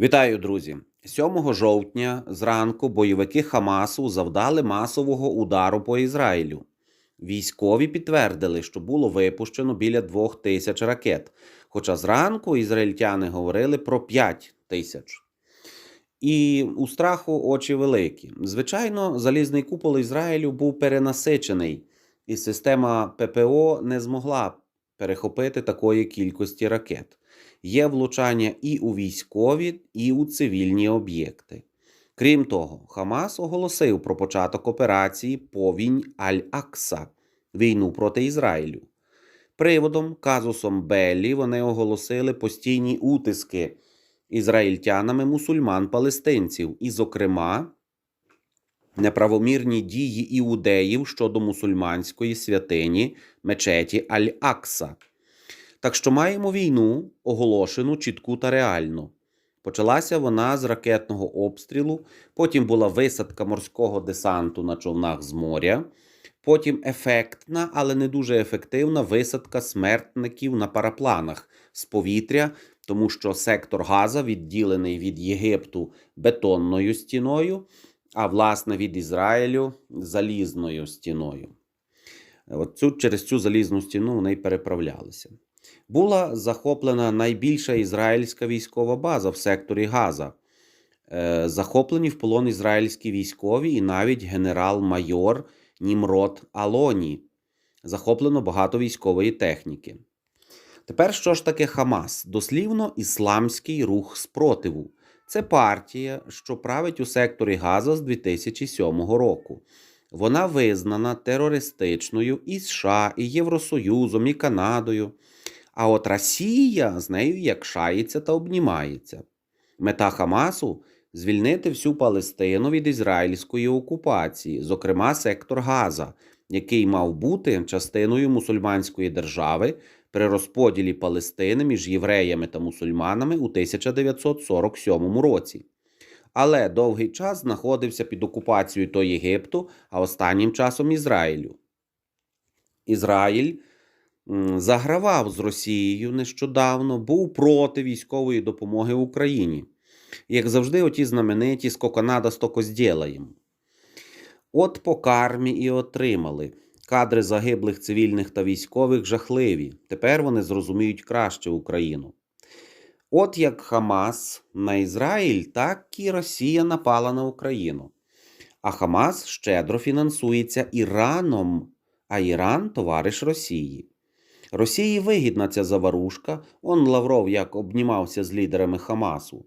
Вітаю, друзі! 7 жовтня зранку бойовики Хамасу завдали масового удару по Ізраїлю. Військові підтвердили, що було випущено біля двох тисяч ракет. Хоча зранку ізраїльтяни говорили про 5 тисяч. І у страху очі великі. Звичайно, залізний купол Ізраїлю був перенасичений, і система ППО не змогла перехопити такої кількості ракет. Є влучання і у військові, і у цивільні об'єкти. Крім того, Хамас оголосив про початок операції Повінь Аль-Акса війну проти Ізраїлю. Приводом, казусом Беллі вони оголосили постійні утиски ізраїльтянами мусульман-палестинців, і, зокрема, неправомірні дії іудеїв щодо мусульманської святині мечеті Аль-Акса. Так що маємо війну, оголошену чітку та реальну. Почалася вона з ракетного обстрілу, потім була висадка морського десанту на човнах з моря, потім ефектна, але не дуже ефективна висадка смертників на парапланах з повітря, тому що сектор Газа відділений від Єгипту бетонною стіною, а власне від Ізраїлю залізною стіною. От цю, через цю залізну стіну вони й переправлялися. Була захоплена найбільша ізраїльська військова база в секторі Газа. Е, Захоплені в полон ізраїльські військові і навіть генерал-майор Німрод Алоні. Захоплено багато військової техніки. Тепер що ж таке Хамас? Дослівно ісламський рух спротиву. Це партія, що править у секторі Газа з 2007 року. Вона визнана терористичною і США, і Євросоюзом, і Канадою. А от Росія з нею якшається та обнімається. Мета Хамасу звільнити всю Палестину від ізраїльської окупації, зокрема сектор Газа, який мав бути частиною мусульманської держави при розподілі Палестини між євреями та мусульманами у 1947 році. Але довгий час знаходився під окупацією то Єгипту, а останнім часом Ізраїлю. Ізраїль загравав з Росією нещодавно, був проти військової допомоги Україні. Як завжди, оті знамениті «Сколько надо, стоко здєлаєм». От по кармі і отримали. Кадри загиблих цивільних та військових жахливі. Тепер вони зрозуміють краще Україну. От як Хамас на Ізраїль, так і Росія напала на Україну. А Хамас щедро фінансується Іраном, а Іран товариш Росії. Росії вигідна ця заварушка. Он Лавров як обнімався з лідерами Хамасу.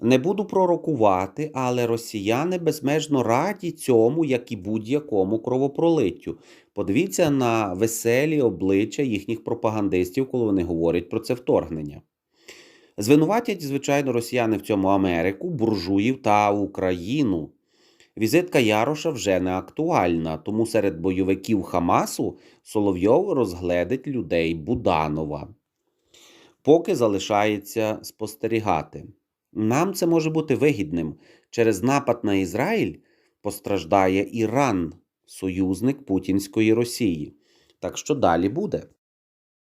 Не буду пророкувати, але росіяни безмежно раді цьому, як і будь-якому кровопролиттю. Подивіться на веселі обличчя їхніх пропагандистів, коли вони говорять про це вторгнення. Звинуватять, звичайно, росіяни в цьому Америку, буржуїв та Україну. Візитка Яроша вже не актуальна, тому серед бойовиків Хамасу Соловйов розгледить людей Буданова. Поки залишається спостерігати. Нам це може бути вигідним. Через напад на Ізраїль постраждає Іран, союзник путінської Росії. Так що далі буде.